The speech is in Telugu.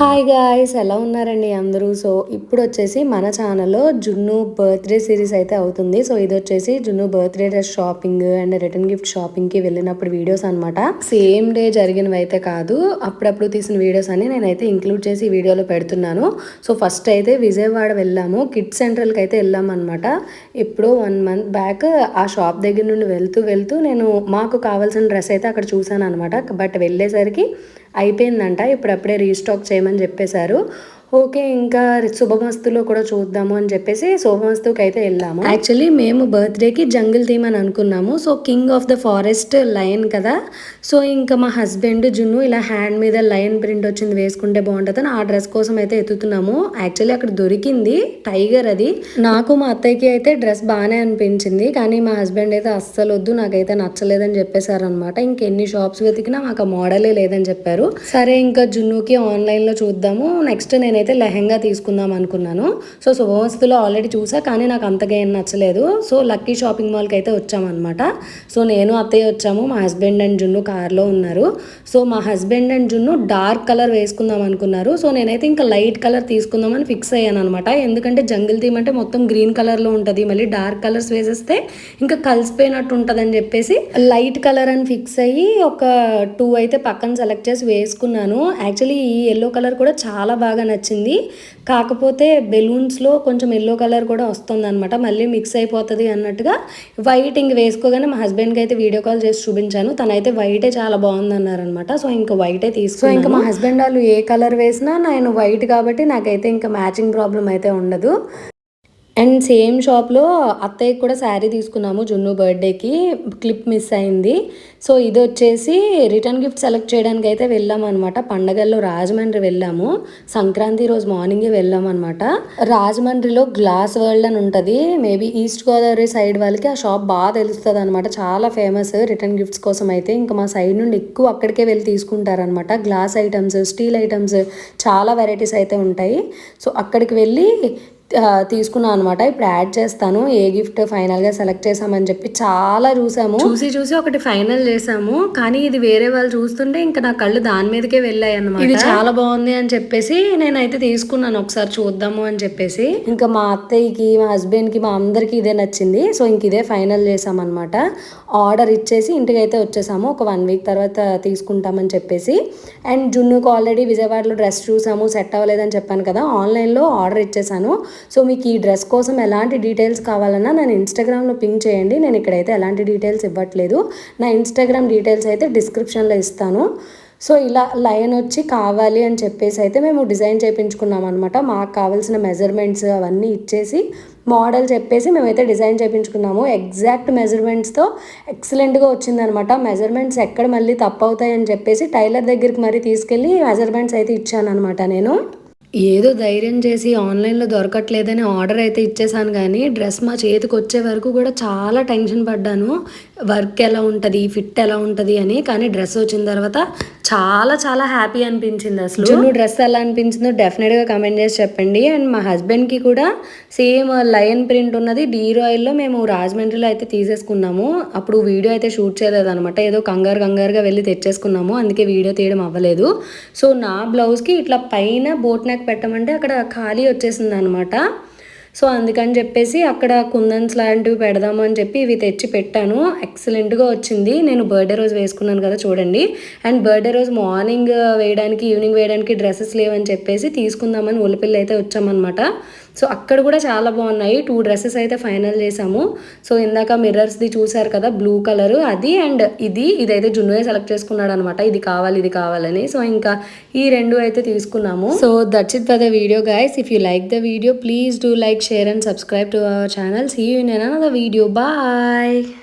హాయ్ గాయ్స్ ఎలా ఉన్నారండి అందరూ? సో ఇప్పుడు వచ్చేసి మన ఛానల్లో జున్ను బర్త్డే సిరీస్ అయితే అవుతుంది. సో ఇది వచ్చేసి Junnu birthday dress shopping and return gift షాపింగ్కి వెళ్ళినప్పుడు వీడియోస్ అనమాట సేమ్ డే జరిగినవి అయితే కాదు. అప్పుడప్పుడు తీసిన వీడియోస్ అని నేనైతే ఇంక్లూడ్ చేసి వీడియోలో పెడుతున్నాను. సో ఫస్ట్ అయితే విజయవాడ వెళ్ళాము. కిడ్ సెంట్రల్కి అయితే వెళ్ళామన్నమాట ఎప్పుడో వన్ మంత్ బ్యాక్ ఆ షాప్ దగ్గర నుండి వెళ్తూ వెళ్తూ నేను మాకు కావాల్సిన డ్రెస్ అయితే అక్కడ చూసాను అనమాట బట్ వెళ్ళేసరికి అయిపోయిందంట. ఇప్పుడప్పుడే రీస్టాక్ చేయమని చెప్పేశారు. ఓకే ఇంకా శుభమస్తులో కూడా చూద్దాము అని చెప్పేసి శుభమస్తుకి అయితే వెళ్ళాము. యాక్చువల్లీ మేము బర్త్డేకి జంగిల్ థీమ్ అని అనుకున్నాము. So king of the forest lion కదా. సో ఇంకా మా హస్బెండ్ జున్ను ఇలా హ్యాండ్ మీద లయన్ ప్రింట్ వచ్చింది వేసుకుంటే బాగుంటుందని ఆ డ్రెస్ కోసం అయితే ఎత్తుతున్నాము. యాక్చువల్లీ అక్కడ దొరికింది టైగర్ అది. నాకు మా అత్తయ్యకి అయితే డ్రెస్ బాగానే అనిపించింది. కానీ మా హస్బెండ్ అయితే అస్సలు వద్దు నాకైతే నచ్చలేదని చెప్పేశారనమాట ఇంకెన్ని షాప్స్ వెతికినా మాకు ఆ మోడలే లేదని చెప్పారు. సరే ఇంకా జున్నుకి ఆన్లైన్లో చూద్దాము. నెక్స్ట్ నేను నేనైతే లెహెంగా తీసుకుందాం అనుకున్నాను. సో శుభమస్తులో ఆల్రెడీ చూసా కానీ నాకు అంతగా ఏం నచ్చలేదు. సో లక్కీ షాపింగ్ మాల్కి అయితే వచ్చామన్నమాట. సో నేను అత్తయ్య వచ్చాము. మా హస్బెండ్ అండ్ జున్ను కార్లో ఉన్నారు. సో మా husband and Junnu dark colour వేసుకుందాం అనుకున్నారు. సో నేనైతే ఇంకా లైట్ కలర్ తీసుకుందామని ఫిక్స్ అయ్యాను అనమాట ఎందుకంటే జంగిల్ థీమ్ అంటే మొత్తం గ్రీన్ కలర్లో ఉంటుంది. మళ్ళీ డార్క్ కలర్స్ వేసేస్తే ఇంకా కలిసిపోయినట్టు ఉంటుందని చెప్పేసి లైట్ కలర్ అని ఫిక్స్ అయ్యి ఒక టూ అయితే పక్కన సెలెక్ట్ చేసి వేసుకున్నాను. యాక్చువల్లీ ఈ ఎల్లో కలర్ కూడా చాలా బాగా నచ్చింది. వచ్చింది. కాకపోతే బెలూన్స్లో కొంచెం ఎల్లో కలర్ కూడా వస్తుంది అనమాట మళ్ళీ మిక్స్ అయిపోతుంది అన్నట్టుగా వైట్ ఇంక వేసుకోగానే మా హస్బెండ్కి అయితే వీడియో కాల్ చేసి చూపించాను. తనైతే వైటే చాలా బాగుంది అన్నారనమాట సో ఇంకా వైటే తీసుకో ఇంకా మా హస్బెండ్ వాళ్ళు ఏ కలర్ వేసినా నేను వైట్ కాబట్టి నాకైతే ఇంకా మ్యాచింగ్ ప్రాబ్లం అయితే ఉండదు. అండ్ సేమ్ షాప్లో అత్తయ్యకి కూడా శారీ తీసుకున్నాము జున్ను బర్త్డేకి. క్లిప్ మిస్ అయింది. సో ఇది వచ్చేసి రిటర్న్ గిఫ్ట్ సెలెక్ట్ చేయడానికి అయితే వెళ్ళాము అనమాట పండగల్లో రాజమండ్రి వెళ్ళాము. సంక్రాంతి రోజు మార్నింగే వెళ్ళాము అనమాట రాజమండ్రిలో గ్లాస్ వరల్డ్ అని ఉంటుంది. మేబీ ఈస్ట్ గోదావరి సైడ్ వాళ్ళకి ఆ షాప్ బాగా తెలుస్తుంది అనమాట చాలా ఫేమస్ రిటర్న్ గిఫ్ట్స్ కోసం అయితే. ఇంకా మా సైడ్ నుండి ఎక్కువ అక్కడికే వెళ్ళి తీసుకుంటారనమాట గ్లాస్ ఐటమ్స్ స్టీల్ ఐటమ్స్ చాలా వెరైటీస్ అయితే ఉంటాయి. సో అక్కడికి వెళ్ళి తీసుకున్నాను అనమాట ఇప్పుడు యాడ్ చేస్తాను. ఏ గిఫ్ట్ ఫైనల్గా సెలెక్ట్ చేసామని చెప్పి చాలా చూసాము. చూసి చూసి ఒకటి ఫైనల్ చేసాము. కానీ ఇది వేరే వాళ్ళు చూస్తుంటే ఇంకా నా కళ్ళు దాని మీదకే వెళ్ళాయి అనమాట ఇది చాలా బాగుంది అని చెప్పేసి నేనైతే తీసుకున్నాను. ఒకసారి చూద్దాము అని చెప్పేసి. ఇంకా మా అత్తయ్యకి మా హస్బెండ్కి మా అందరికి ఇదే నచ్చింది. సో ఇంక ఇదే ఫైనల్ చేసామన్నమాట. ఆర్డర్ ఇచ్చేసి ఇంటికి అయితే వచ్చేసాము. ఒక వన్ వీక్ తర్వాత తీసుకుంటామని చెప్పేసి. అండ్ జున్నుకు ఆల్రెడీ విజయవాడలో డ్రెస్ చూసాము. సెట్ అవ్వలేదని చెప్పాను కదా. ఆన్లైన్లో ఆర్డర్ ఇచ్చేసాను. సో మీకు ఈ డ్రెస్ కోసం ఎలాంటి డీటెయిల్స్ కావాలన్నా నేను ఇన్స్టాగ్రామ్లో పింక్ చేయండి. నేను ఇక్కడైతే ఎలాంటి డీటెయిల్స్ ఇవ్వట్లేదు. నా ఇన్స్టాగ్రామ్ డీటెయిల్స్ అయితే డిస్క్రిప్షన్లో ఇస్తాను. సో ఇలా లైన్ వచ్చి కావాలి అని చెప్పేసి అయితే మేము డిజైన్ చేయించుకున్నాం అనమాట మాకు కావాల్సిన మెజర్మెంట్స్ అవన్నీ ఇచ్చేసి మోడల్ చెప్పేసి మేమైతే డిజైన్ చేయించుకున్నాము ఎగ్జాక్ట్ మెజర్మెంట్స్తో ఎక్సలెంట్గా వచ్చిందనమాట మెజర్మెంట్స్ ఎక్కడ మళ్ళీ తప్పు అవుతాయి అని చెప్పేసి టైలర్ దగ్గరికి మరీ తీసుకెళ్ళి మెజర్మెంట్స్ అయితే ఇచ్చాను అనమాట నేను. ఏదో ధైర్యం చేసి ఆన్లైన్లో దొరకట్లేదని ఆర్డర్ అయితే ఇచ్చేసాను కానీ డ్రెస్ మా చేతికి వచ్చే వరకు కూడా చాలా టెన్షన్ పడ్డాను. వర్క్ ఎలా ఉంటుంది ఫిట్ ఎలా ఉంటుంది అని కానీ డ్రెస్ వచ్చిన తర్వాత చాలా చాలా హ్యాపీ అనిపించింది అసలు. నువ్వు డ్రెస్ ఎలా అనిపించిందో డెఫినెట్గా కమెంట్ చేసి చెప్పండి. అండ్ మా హస్బెండ్కి కూడా సేమ్ లయన్ ప్రింట్ ఉన్నది. డీ ఆయిల్లో మేము రాజమండ్రిలో అయితే తీసేసుకున్నాము. అప్పుడు వీడియో అయితే షూట్ చేయలేదు అనమాట ఏదో కంగారు కంగారుగా వెళ్ళి తెచ్చేసుకున్నాము. అందుకే వీడియో తీయడం అవ్వలేదు. సో నా బ్లౌజ్కి ఇట్లా పైన బోట్ నెక్ పెట్టమంటే అక్కడ ఖాళీ వచ్చేసింది అనమాట సో అందుకని చెప్పేసి అక్కడ కుందన్స్ లాంటివి పెడదాము అని చెప్పి ఇవి తెచ్చి పెట్టాను. ఎక్సలెంట్గా వచ్చింది. నేను బర్త్డే రోజు వేసుకున్నాను కదా చూడండి. అండ్ బర్త్డే రోజు మార్నింగ్ uh, వేయడానికి ఈవినింగ్ వేయడానికి డ్రెస్సెస్ లేవని చెప్పేసి తీసుకుందామని ఉల్లిపిల్ల అయితే వచ్చామన్నమాట. సో అక్కడ కూడా చాలా బాగున్నాయి. టూ డ్రెస్సెస్ అయితే ఫైనల్ చేసాము సో ఇందాక మిర్రర్స్ది చూసారు కదా బ్లూ కలర్ అది అండ్ ఇది ఇదైతే జున్నుయే సెలెక్ట్ చేసుకున్నాడు అనమాట ఇది కావాలి ఇది కావాలని. సో ఇంకా ఈ రెండు అయితే తీసుకున్నాము. So that's it for the video guys if you like the video please do like share and subscribe to our channel see you నేను ద వీడియో బాయ్